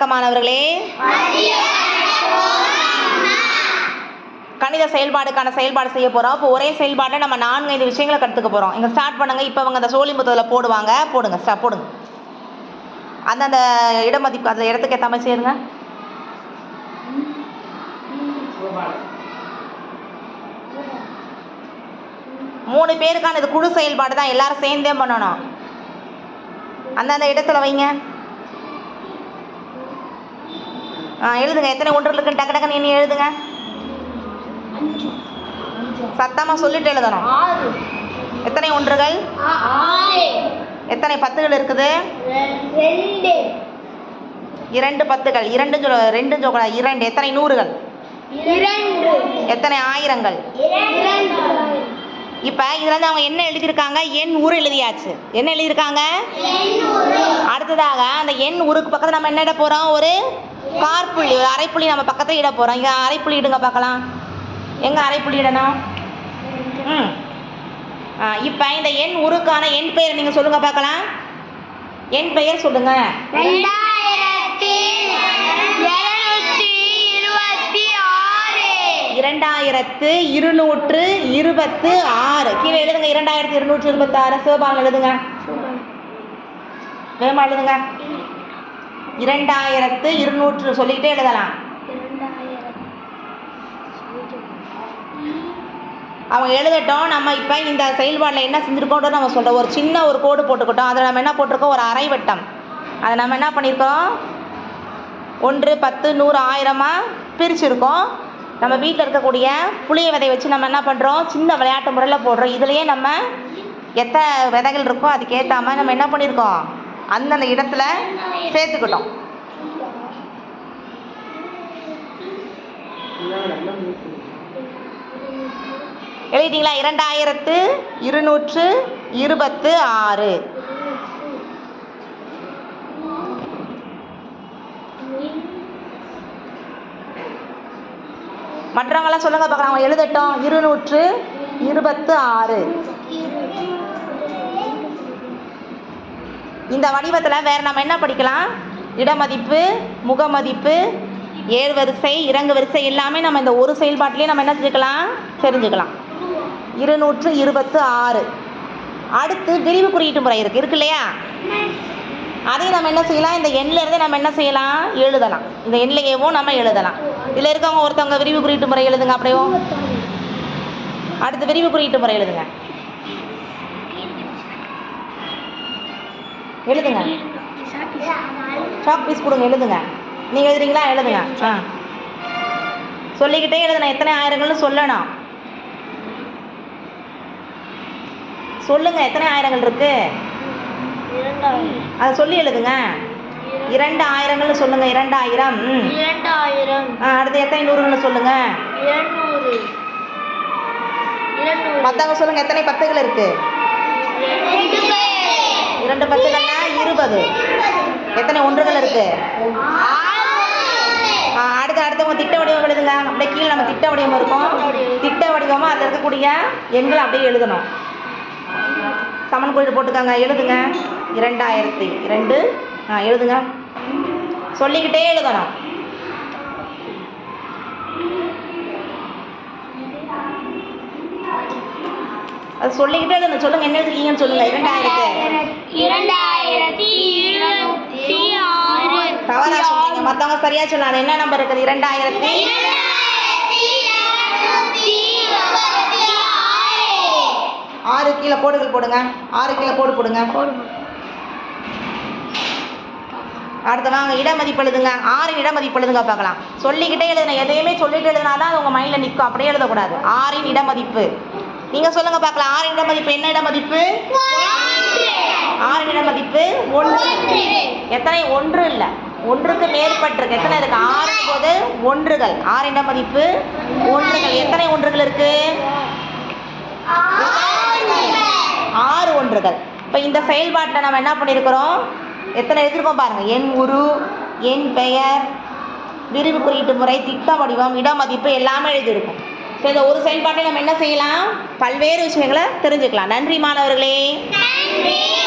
வணக்கம் மாணவர்களே கணித செயல்பாடுக்கான செயல்பாடு செய்ய போகிறோம் இப்போ ஒரே செயல்பாட்டில் நம்ம நான்கு ஐந்து விஷயங்களை கற்றுக்க போகிறோம் இங்கே ஸ்டார்ட் பண்ணுங்க. இப்போ அவங்க அந்த சோழி புத்தகத்தில் போடுவாங்க. போடுங்க ஸ்டா போடுங்க. அந்தந்த இடமதிப்பு அந்த இடத்துக்கு ஏற்ற மாதிரி சேருங்க. மூணு பேருக்கான இது குழு செயல்பாடு தான். எல்லாரும் சேர்ந்தே பண்ணணும். அந்தந்த இடத்துல வைங்க. எழுதுங்க. எத்தனை ஒன்று இருக்குன்னு டக்கு டக்குன்னு நீ எழுதுங்க. சத்தமாக சொல்லிட்டு எழுதணும். எத்தனை ஒன்றுகள்? எத்தனை பத்துகள் இருக்குது? இரண்டு பத்துகள். இரண்டு சொல் ரெண்டு சொல்லக்கூடாது இரண்டு. எத்தனை நூறுகள்? எத்தனை ஆயிரங்கள்? இப்போ இதுல இருந்து அவங்க என்ன எழுதியிருக்காங்க? எண் ஊர் எழுதியாச்சு. என்ன எழுதியிருக்காங்க? அடுத்ததாக அந்த எண் ஊருக்கு பக்கத்தில் நம்ம என்ன இட போகிறோம் ஒரு கார்புள்ளி ஒரு அரைப்புள்ளி நம்ம பக்கத்தில் இட போகிறோம் இங்கே அரைப்புள்ளி இடுங்க பார்க்கலாம். எங்கே அரைப்புள்ளி இடணும்? ம். ஆ இப்போ இந்த எண் உருக்கான எண் பெயர் நீங்கள் சொல்லுங்கள் பார்க்கலாம். எண் பெயர் இருபத்தி ஆறு. இரண்டாயிரத்து இருநூற்று இருபத்து ஆறு. கீழே எழுதுங்க இரண்டாயிரத்து இருநூற்று இருபத்தாறு. சிவபாகம் எழுதுங்க. வேகமாக எழுதுங்க. இரண்டாயிரத்து இருநூற்று சொல்லிக்கிட்டே எழுதலாம். அவங்க எழுதட்டும் நம்ம இப்போ இந்த செயல்பாடில் என்ன செஞ்சுருக்கோன்றது நம்ம சொல்கிறோம் ஒரு சின்ன ஒரு கோடு போட்டுக்கிட்டோம். அதில் நம்ம என்ன போட்டிருக்கோம்? ஒரு அரை வட்டம் அதை நம்ம என்ன பண்ணியிருக்கோம்? ஒன்று பத்து நூறு ஆயிரமாக பிரிச்சுருக்கோம். நம்ம வீட்டில் இருக்கக்கூடிய புளிய விதை வச்சு நம்ம என்ன பண்ணுறோம் சின்ன விளையாட்டு முறையில் போடுறோம். இதுலேயே நம்ம எத்தனை விதைகள் இருக்கோ அதுக்கு மாதிரி நம்ம என்ன பண்ணியிருக்கோம்? அந்தந்த இடத்துல சேர்த்துக்கிட்டோம். எழுதிட்டீங்களா? இரண்டாயிரத்து இருநூற்று இருபத்து ஆறு. மற்றவங்களாம் சொல்லுங்க பார்க்கலாம். அவங்க எழுதட்டும். இருநூற்று இருபத்து ஆறு. இந்த வடிவத்தில் வேறு நம்ம என்ன படிக்கலாம்? இடமதிப்பு முகமதிப்பு ஏழு வரிசை இறங்கு வரிசை எல்லாமே நம்ம இந்த ஒரு செயல்பாட்டிலே நம்ம என்ன செஞ்சுக்கலாம் தெரிஞ்சுக்கலாம். இருநூற்று இருபத்து ஆறு அடுத்து விரிவு குறியீட்டு முறை இருக்குது இருக்கு இல்லையா? அதையும் நம்ம என்ன செய்யலாம்? இந்த எண்ணிலிருந்து நம்ம என்ன செய்யலாம்? எழுதலாம். இந்த எண்ணிலேயேவும் நம்ம எழுதலாம். இதில் இருக்கவங்க ஒருத்தவங்க விரிவு குறியீட்டு முறை எழுதுங்க அப்படியும் அடுத்து விரிவு குறியீட்டு முறை எழுதுங்க. எழுதுங்க. சாக் பீஸ் கொடுங்க எழுதுங்க. நீங்கள் எழுதுறீங்களா? எழுதுங்க. ஆ. சொல்லிக்கிட்டே எழுதணும் எத்தனை ஆயிரங்கள்னு சொல்லணும். சொல்லுங்க எத்தனை ஆயிரங்கள் இருக்கு? அதை சொல்லி எழுதுங்க. இரண்டு ஆயிரங்கள்னு சொல்லுங்க இரண்டாயிரம். இரண்டாயிரம். அடுத்து எத்தனை நூறுகள்னு சொல்லுங்க. மற்றவங்க சொல்லுங்க எத்தனை பத்துகள் இருக்கு இரண்டு பத்துகள்னா இருபது எத்தனை ஒன்றுகள் இருக்கு? ஆ, அடுத்து அடுத்தவங்க திட்ட வடிவம் எழுதுங்க. அப்படியே கீழே நம்ம திட்ட வடிவம் இருக்கும். திட்ட வடிவமாக அதில் இருக்கக்கூடிய எண்களை அப்படியே எழுதணும். சமன் குறியீடு போட்டுக்கோங்க. எழுதுங்க. இரண்டாயிரத்தி இரண்டு ஆ எழுதுங்க. சொல்லிக்கிட்டே எழுதணும். அது சொல்லிக்கிட்டே எழுதணும் சொல்லுங்க என்ன எழுதுறீங்கன்னு சொல்லுங்க. இரண்டாயிரத்து இரண்டாயிரத்தி தவறா சொன்னீங்க மற்றவங்க சரியா சொன்னாங்க. என்ன நம்பர் இருக்குது? இரண்டாயிரத்தி ஆறு. கீழே கோடுகள் போடுங்க. ஆறு கீழே கோடு போடுங்க. அடுத்து வாங்க இடமதிப்பு எழுதுங்க. ஆறு இடமதிப்பு எழுதுங்க பார்க்கலாம். சொல்லிக்கிட்டே எழுதுங்க. எதையுமே சொல்லிட்டு எழுதினாதான் அது உங்கள் மைண்டில் நிற்கும் அப்படியே எழுதக்கூடாது. ஆறின் இடமதிப்பு. நீங்கள் சொல்லுங்க பார்க்கலாம். இட மதிப்பு. என்ன இட மதிப்பு? ஆறு இட மதிப்பு. ஒன்று. எத்தனை? ஒன்று இல்லை. ஒன்றுக்கு மேற்பட்டிருக்கு. எத்தனை இருக்கு? ஆறு போது ஒன்றுகள். ஆறு இட மதிப்பு. ஒன்றுகள். எத்தனை ஒன்றுகள் இருக்கு? ஆறு ஒன்றுகள். இப்போ இந்த செயல்பாட்டை நம்ம என்ன பண்ணியிருக்கிறோம் எத்தனை எழுதியிருக்கோம் பாருங்க. என் உரு என் பெயர் விரிவு குறியீட்டு முறை திட்ட வடிவம் இட மதிப்பு எல்லாமே எழுதியிருக்கும். ஸோ இந்த ஒரு செயல்பாட்டை நம்ம என்ன செய்யலாம்? பல்வேறு விஷயங்களை தெரிஞ்சுக்கலாம். நன்றி மாணவர்களே. நன்றி.